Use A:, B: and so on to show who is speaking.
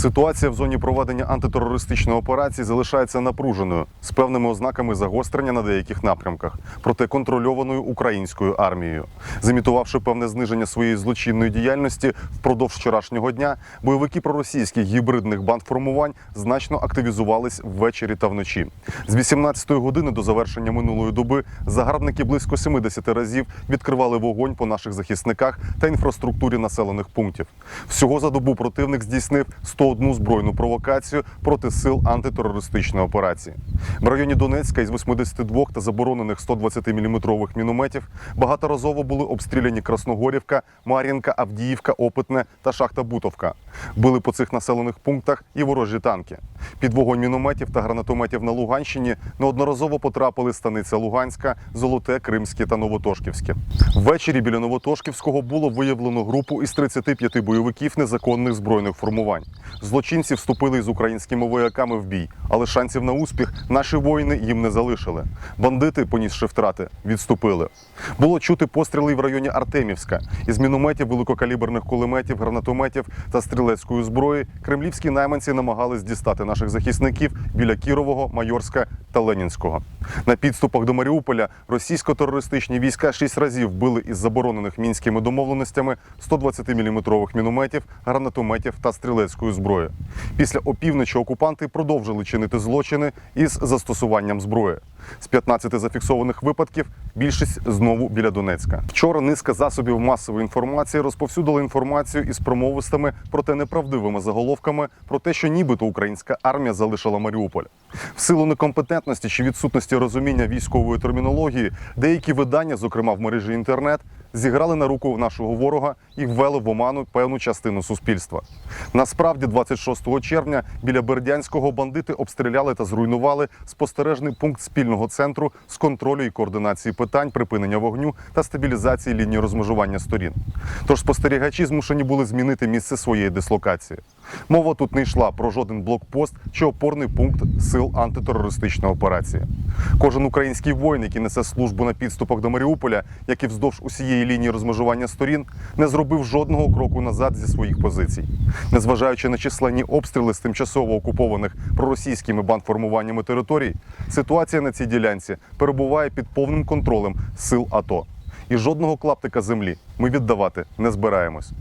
A: Ситуація в зоні проведення антитерористичної операції залишається напруженою з певними ознаками загострення на деяких напрямках, проте контрольованою українською армією. Замітувавши певне зниження своєї злочинної діяльності впродовж вчорашнього дня, бойовики проросійських гібридних бандформувань значно активізувались ввечері та вночі. З 18-ї години до завершення минулої доби загарбники близько 70 разів відкривали вогонь по наших захисниках та інфраструктурі населених пунктів. Всього за добу противник здійснив 101 збройну провокацію проти сил антитерористичної операції. В районі Донецька із 82 та заборонених 120 мм мінометів багаторазово були обстріляні Красногорівка, Мар'їнка, Авдіївка, Опитне та Шахта Бутовка. Били по цих населених пунктах і ворожі танки. Під вогонь мінометів та гранатометів на Луганщині неодноразово потрапили станиця Луганська, Золоте, Кримське та Новотошківське. Ввечері біля Новотошківського було виявлено групу із 35 бойовиків незаконних збройних формувань. Злочинці вступили із українськими вояками в бій, але шансів на успіх наші воїни їм не залишили. Бандити, понісши втрати, відступили. Було чути постріли в районі Артемівська. Із мінометів, великокаліберних кулеметів, гранатометів та стрілецької зброї кремлівські найманці намагались дістати наших захисників біля Кірового, Майорська та Ленінського. На підступах до Маріуполя російсько-терористичні війська шість разів били із заборонених мінськими домовленостями 120-мм мінометів, гранатометів та стрілецької зброї. Після опівночі окупанти продовжили чинити злочини із застосуванням зброї. З 15 зафіксованих випадків більшість знову біля Донецька. Вчора низка засобів масової інформації розповсюдила інформацію із промовистими, проте неправдивими заголовками про те, що нібито українська армія залишила Маріуполь. В силу некомпетентності чи відсутності розуміння військової термінології, деякі видання, зокрема в мережі інтернет, зіграли на руку нашого ворога і ввели в оману певну частину суспільства. Насправді, 26 червня біля Бердянського бандити обстріляли та зруйнували спостережний пункт спільного центру з контролю і координації питань припинення вогню та стабілізації лінії розмежування сторін. Тож спостерігачі змушені були змінити місце своєї дислокації. Мова тут не йшла про жоден блокпост чи опорний пункт сил антитерористичної операції. Кожен український воїн, який несе службу на підступах до Маріуполя, як і вздовж усієї лінії розмежування сторін, не зробив жодного кроку назад зі своїх позицій. Незважаючи на численні обстріли з тимчасово окупованих проросійськими бандформуваннями територій, ситуація на цій ділянці перебуває під повним контролем сил АТО. І жодного клаптика землі ми віддавати не збираємось.